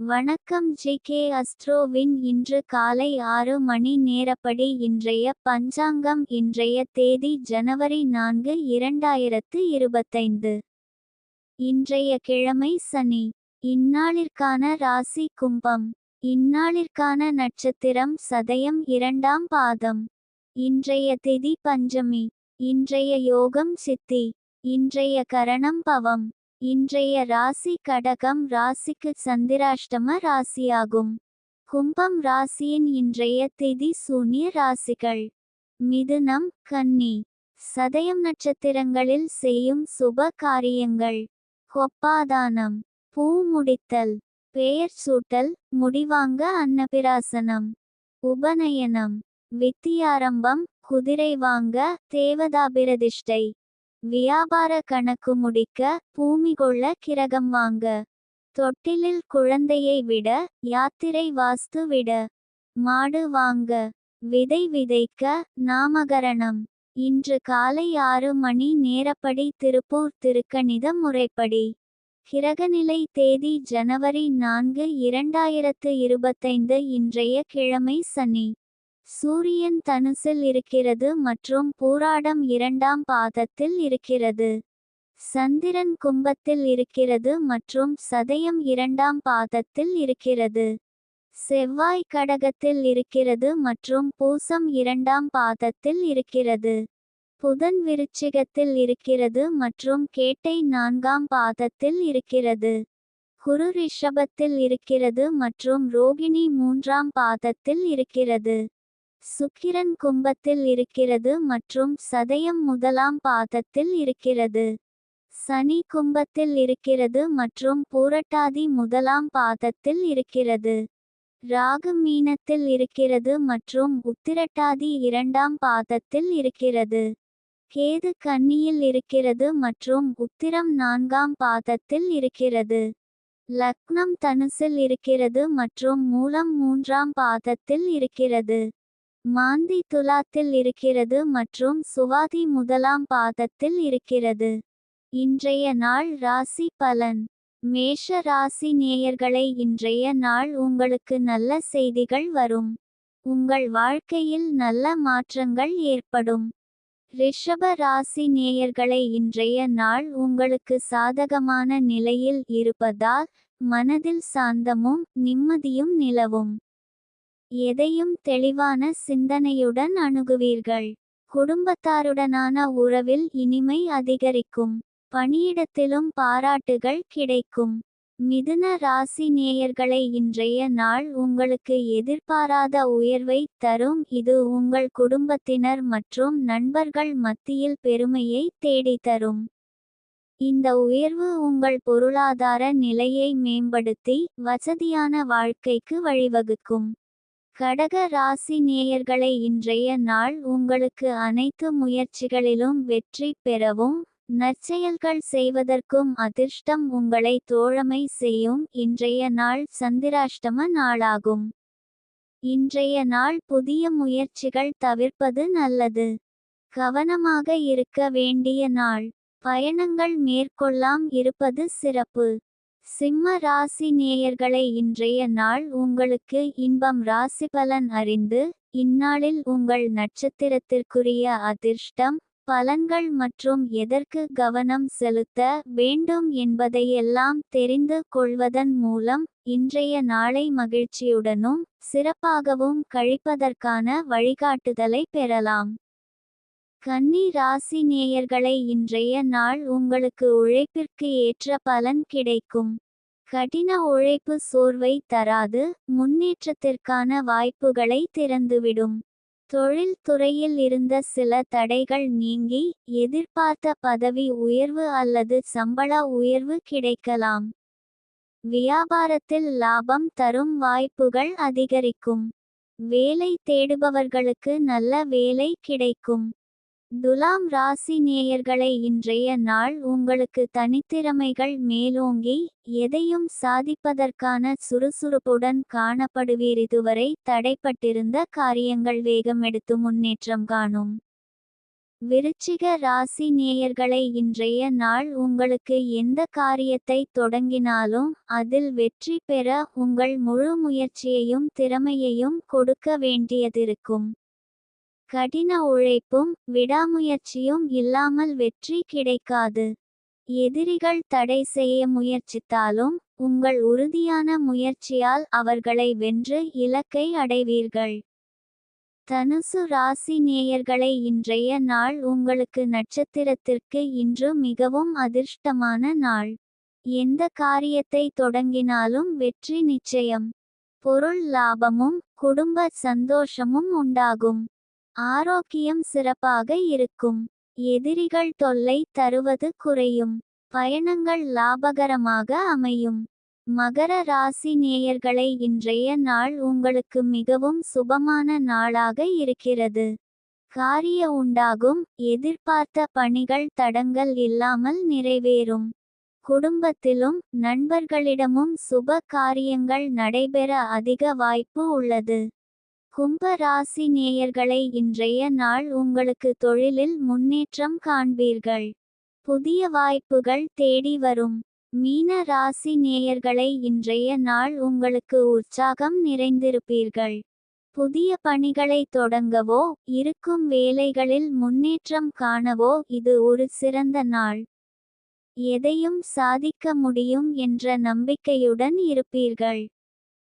வணக்கம் G K அஸ்ட்ரோவின் இன்று காலை ஆறு மணி நேரப்படி இன்றைய பஞ்சாங்கம் இன்றைய தேதி ஜனவரி நான்கு இரண்டாயிரத்து இருபத்தைந்து. இன்றைய கிழமை சனி. இந்நாளிற்கான ராசி கும்பம். இந்நாளிற்கான நட்சத்திரம் சதயம் இரண்டாம் பாதம். இன்றைய திதி பஞ்சமி. இன்றைய யோகம் சித்தி. இன்றைய கரணம் பவம். இன்றைய ராசி கடகம் ராசிக்கு சந்திராஷ்டம ராசியாகும். கும்பம் ராசியின் இன்றைய திதி சூன்ய ராசிகள். மிதுனம் கன்னி. சதயம் நட்சத்திரங்களில் செய்யும் சுப காரியங்கள். கொப்பாதானம் பூ முடித்தல். பெயர் சூட்டல் முடிவாங்க அன்னபிராசனம். உபநயனம் வித்தியாரம்பம் குதிரை வாங்க தேவதாபிரதிஷ்டை. வியாபார கணக்கு முடிக்க பூமி கொள்ள கிரகம் வாங்க. தொட்டிலில் குழந்தையை விட யாத்திரை வாஸ்து விட. மாடு வாங்க. விதை விதைக்க நாமகரணம். இன்று காலை ஆறு மணி நேரப்படி திருப்பூர் திருக்கணித முறைப்படி. கிரகநிலை தேதி ஜனவரி நான்கு இரண்டாயிரத்து இருபத்தைந்து இன்றைய கிழமை சனி. சூரியன் தனுசில் இருக்கிறது மற்றும் பூராடம் இரண்டாம் பாதத்தில் இருக்கிறது. சந்திரன் கும்பத்தில் இருக்கிறது மற்றும் சதயம் இரண்டாம் பாதத்தில் இருக்கிறது. செவ்வாய் கடகத்தில் இருக்கிறது மற்றும் பூசம் இரண்டாம் பாதத்தில் இருக்கிறது. புதன் விருச்சிகத்தில் இருக்கிறது மற்றும் கேட்டை நான்காம் பாதத்தில் இருக்கிறது. குரு ரிஷபத்தில் இருக்கிறது மற்றும் ரோகிணி மூன்றாம் பாதத்தில் இருக்கிறது. சுக்கிரன் கும்பத்தில் இருக்கிறது மற்றும் சதயம் முதலாம் பாதத்தில் இருக்கிறது. சனி கும்பத்தில் இருக்கிறது மற்றும் பூரட்டாதி முதலாம் பாதத்தில் இருக்கிறது. ராகு மீனத்தில் இருக்கிறது மற்றும் உத்திரட்டாதி இரண்டாம் பாதத்தில் இருக்கிறது. கேது கன்னியில் இருக்கிறது மற்றும் உத்திரம் நான்காம் பாதத்தில் இருக்கிறது. லக்னம் தனுசில் இருக்கிறது மற்றும் மூலம் மூன்றாம் பாதத்தில் இருக்கிறது. மாந்தி துலாத்தில் இருக்கிறது மற்றும் சுவாதி முதலாம் பாதத்தில் இருக்கிறது. இன்றைய நாள் ராசி பலன். மேஷ ராசி நேயர்களை இன்றைய நாள் உங்களுக்கு நல்ல செய்திகள் வரும். உங்கள் வாழ்க்கையில் நல்ல மாற்றங்கள் ஏற்படும். ரிஷப ராசி நேயர்களை இன்றைய நாள் உங்களுக்கு சாதகமான நிலையில் இருப்பதால் மனதில் சாந்தமும் நிம்மதியும் நிலவும். எதையும் தெளிவான சிந்தனையுடன் அணுகுவீர்கள். குடும்பத்தாருடனான உறவில் இனிமை அதிகரிக்கும். பணியிடத்திலும் பாராட்டுகள் கிடைக்கும். மிதுன ராசி நேயர்களை இன்றைய நாள் உங்களுக்கு எதிர்பாராத உயர்வை தரும். இது உங்கள் குடும்பத்தினர் மற்றும் நண்பர்கள் மத்தியில் பெருமையை தேடித்தரும். இந்த உயர்வு உங்கள் பொருளாதார நிலையை மேம்படுத்தி வசதியான வாழ்க்கைக்கு வழிவகுக்கும். கடக ராசி நேயர்களை இன்றைய நாள் உங்களுக்கு அனைத்து முயற்சிகளிலும் வெற்றி பெறவும் நற்செயல்கள் செய்வதற்கும் அதிர்ஷ்டம் உங்களை தோழமை செய்யும் இன்றைய நாள் சந்திராஷ்டம நாளாகும். இன்றைய நாள் புதிய முயற்சிகள் தவிர்ப்பது நல்லது. கவனமாக இருக்க வேண்டிய நாள். பயணங்கள் மேற்கொள்ளாம் இருப்பது சிறப்பு. சிம்ம ராசி நேயர்களை இன்றைய நாள் உங்களுக்கு இன்பம் ராசிபலன் அறிந்து இந்நாளில் உங்கள் நட்சத்திரத்திற்குரிய அதிர்ஷ்டம் பலன்கள் மற்றும் எதற்கு கவனம் செலுத்த வேண்டும் என்பதையெல்லாம் தெரிந்து கொள்வதன் மூலம் இன்றைய நாளை மகிழ்ச்சியுடனும் சிறப்பாகவும் கழிப்பதற்கான வழிகாட்டுதலை பெறலாம். கன்னி ராசி நேயர்களை இன்றைய நாள் உங்களுக்கு உழைப்பிற்கு ஏற்ற பலன் கிடைக்கும். கடின உழைப்பு சோர்வை தராது முன்னேற்றத்திற்கான வாய்ப்புகளை திறந்துவிடும். தொழில் துறையில் இருந்த சில தடைகள் நீங்கி எதிர்பார்த்த பதவி உயர்வு அல்லது சம்பள உயர்வு கிடைக்கலாம். வியாபாரத்தில் லாபம் தரும் வாய்ப்புகள் அதிகரிக்கும். வேலை தேடுபவர்களுக்கு நல்ல வேலை கிடைக்கும். துலாம் ராசி நேயர்களை இன்றைய நாள் உங்களுக்கு தனித்திறமைகள் மேலோங்கி எதையும் சாதிப்பதற்கான சுறுசுறுப்புடன் காணப்படுவீர். இதுவரை தடைப்பட்டிருந்த காரியங்கள் வேகம் எடுத்து முன்னேற்றம் காணும். விருச்சிக ராசி நேயர்களை இன்றைய நாள் உங்களுக்கு எந்த காரியத்தை தொடங்கினாலும் அதில் வெற்றி பெற உங்கள் முழு முயற்சியையும் திறமையையும் கொடுக்க வேண்டியதிருக்கும். கடின உழைப்பும் விடாமுயற்சியும் இல்லாமல் வெற்றி கிடைக்காது. எதிரிகள் தடை செய்ய முயற்சித்தாலும் உங்கள் உறுதியான முயற்சியால் அவர்களை வென்று இலக்கை அடைவீர்கள். தனுசு ராசி நேயர்களை இன்றைய நாள் உங்களுக்கு நட்சத்திரத்திற்கு இன்று மிகவும் அதிர்ஷ்டமான நாள். எந்த காரியத்தை தொடங்கினாலும் வெற்றி நிச்சயம். பொருள் லாபமும் குடும்ப சந்தோஷமும் உண்டாகும். ஆரோக்கியம் சிறப்பாக இருக்கும். எதிரிகள் தொல்லை தருவது குறையும். பயணங்கள் லாபகரமாக அமையும். மகர ராசி நேயர்களை இன்றைய நாள் உங்களுக்கு மிகவும் சுபமான நாளாக இருக்கிறது. காரிய உண்டாகும். எதிர்பார்த்த பணிகள் தடங்கள் இல்லாமல் நிறைவேறும். குடும்பத்திலும் நண்பர்களிடமும் சுப காரியங்கள் நடைபெற அதிக வாய்ப்பு உள்ளது. கும்ப ராசி நேயர்களை இன்றைய நாள் உங்களுக்கு தொழிலில் முன்னேற்றம் காண்பீர்கள். புதிய வாய்ப்புகள் தேடி வரும். மீன ராசி நேயர்களை இன்றைய நாள் உங்களுக்கு உற்சாகம் நிறைந்திருப்பீர்கள். புதிய பணிகளை தொடங்கவோ இருக்கும் வேலைகளில் முன்னேற்றம் காணவோ இது ஒரு சிறந்த நாள். எதையும் சாதிக்க முடியும் என்ற நம்பிக்கையுடன் இருப்பீர்கள்.